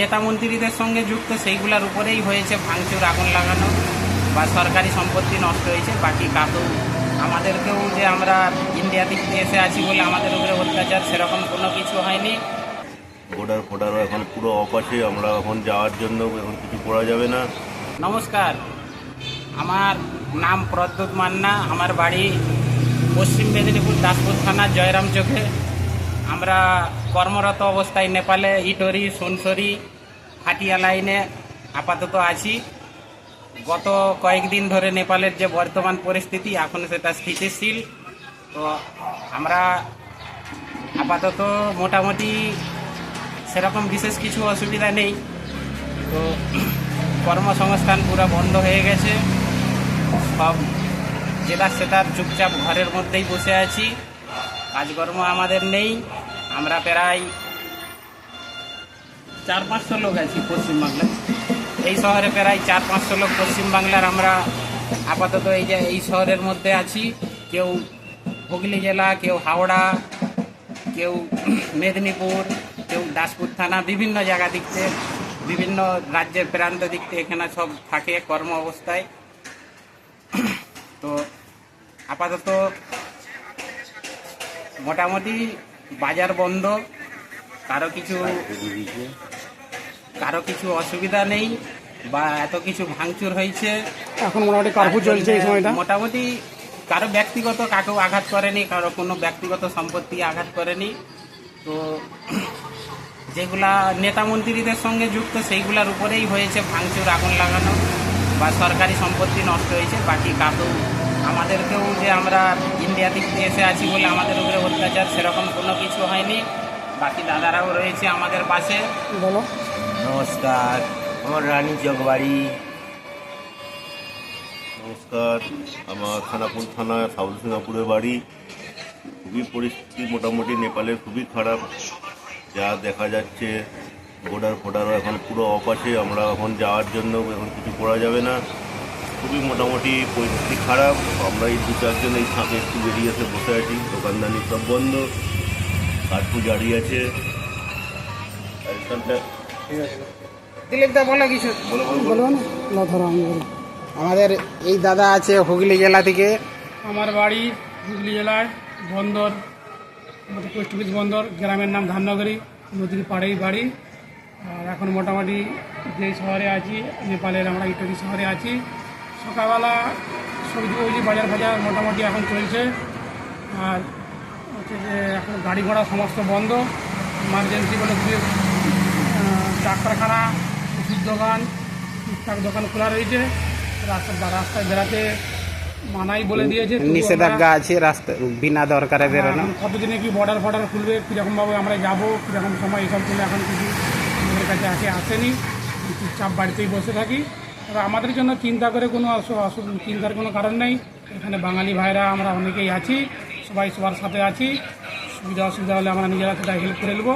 নেতা মন্ত্রীদের সঙ্গে যুক্ত সেইগুলোর উপরেই হয়েছে ভাঙচুর আগুন লাগানো বা সরকারি সম্পত্তি নষ্ট হয়েছে। বাকি কাকেও আমাদেরকেও যে আমরা ইন্ডিয়া দিক এসে আছি বলে আমাদের উপরে অত্যাচার সেরকম কোনো কিছু হয়নি। বর্ডার ফোর্ডারও এখন পুরো অফ আমরা এখন যাওয়ার জন্য এখন কিছু করা যাবে না। নমস্কার আমার নাম প্রদ্যুৎ মান্না আমার বাড়ি পশ্চিম মেদিনীপুর দাসপুর থানা জয়রাম চোখে আমরা কর্মরত অবস্থায় নেপালে ইটরি, সোনসরি, হাটিয়া লাইনে আপাতত আছি। গত কয়েকদিন ধরে নেপালের যে বর্তমান পরিস্থিতি, এখন সেটা স্থিতিশীল। তো আমরা আপাতত মোটামুটি সেরকম বিশেষ কিছু অসুবিধা নেই। তো কর্মসংস্থান পুরো বন্ধ হয়ে গেছে। সব যেটা সেটার চুপচাপ ঘরের মধ্যেই বসে আছি। কাজকর্ম আমাদের নেই। আমরা প্রায় চার পাঁচশো লোক আছি পশ্চিমবাংলায় এই শহরে প্রায় চার পাঁচশো লোক পশ্চিমবাংলার আমরা আপাতত এই যে এই শহরের মধ্যে আছি। কেউ হুগলি জেলা, কেউ হাওড়া, কেউ মেদিনীপুর, কেউ দাসপুর থানা, বিভিন্ন জায়গা দিক থেকে বিভিন্ন রাজ্যের প্রান্ত দিক থেকে এখানে সব থাকে কর্ম অবস্থায়। তো আপাতত মোটামুটি বাজার বন্ধ। কারও কিছু কারও কিছু অসুবিধা নেই বা এত কিছু ভাঙচুর হয়েছে। এখন মোটামুটি কার্ফু চলছে এই সময়টা? মোটামুটি কারও ব্যক্তিগত কাকেও আঘাত করেনি কারও কোনো ব্যক্তিগত সম্পত্তি আঘাত করেনি। তো যেগুলা নেতা মন্ত্রীদের সঙ্গে যুক্ত সেইগুলোর উপরেই হয়েছে ভাঙচুর আগুন লাগানো বা সরকারি সম্পত্তি নষ্ট হয়েছে বাকি কাকেও আমাদেরকেও যে আমরা ইন্ডিয়া দিয়ে এসে আছি বলে আমাদের উপরে অত্যাচার সেরকম কোনো কিছু হয়নি। বাকি দাদারাও রয়েছে আমাদের পাশে। বলো। নমস্কার আমার রানী চকবাড়ি নমস্কার আমার খানাপুর থানা সাউথ সিঙ্গাপুরের বাড়ি। খুবই পরিস্থিতি মোটামুটি নেপালের খুবই খারাপ। যা দেখা যাচ্ছে বর্ডার ফোর্ডারও এখন পুরো অফ আছে আমরা এখন যাওয়ার জন্য এখন কিছু করা যাবে না। খুবই মোটামুটি পরিস্থিতি খারাপ। আমরা এই দু চারজন এই ফাঁকে একটু বেরিয়ে এসে বসে আছি। দোকানদানি সব বন্ধ। কাঠু জারি আছে। আমাদের এই দাদা আছে হুগলি জেলা থেকে। আমার বাড়ি হুগলি জেলায় বন্দর আমাদের পোস্ট অফিস বন্দর গ্রামের নাম ধাননগরী নদীর পাড়েই বাড়ি। আর এখন মোটামুটি যে শহরে আছি নেপালের আমরা ইটরি শহরে আছি। সকালবেলা সবজি ফবজি বাজার ফাজার মোটামুটি এখন চলছে। আর হচ্ছে যে এখন গাড়ি ঘোড়া সমস্ত বন্ধ। ইমার্জেন্সি বলে ডাক্তারখানা ওষুধ দোকান টুকটাক দোকান খোলা রয়েছে। রাস্তা রাস্তায় বেড়াতে মানাই বলে দিয়েছে। নিষেধাজ্ঞা আছে রাস্তা বিনা দরকারে আমরা- বেরোনো। কতদিনে কি বর্ডার ফর্ডার খুলবে কীরকমভাবে আমরা যাব কীরকম সময় এসব জন্য এখন কিছু আমাদের কাছে আসে আসেনি। চুপচাপ বাড়িতেই বসে থাকি। আমাদের জন্য চিন্তা করে কোনো চিন্তার কোনো কারণ নেই। এখানে বাঙালি ভাইরা আমরা অনেকেই আছি, সবাই সবার সাথে আছি। সুবিধা অসুবিধা হলে আমরা নিজেরা সেটা হেল্প করে নেব।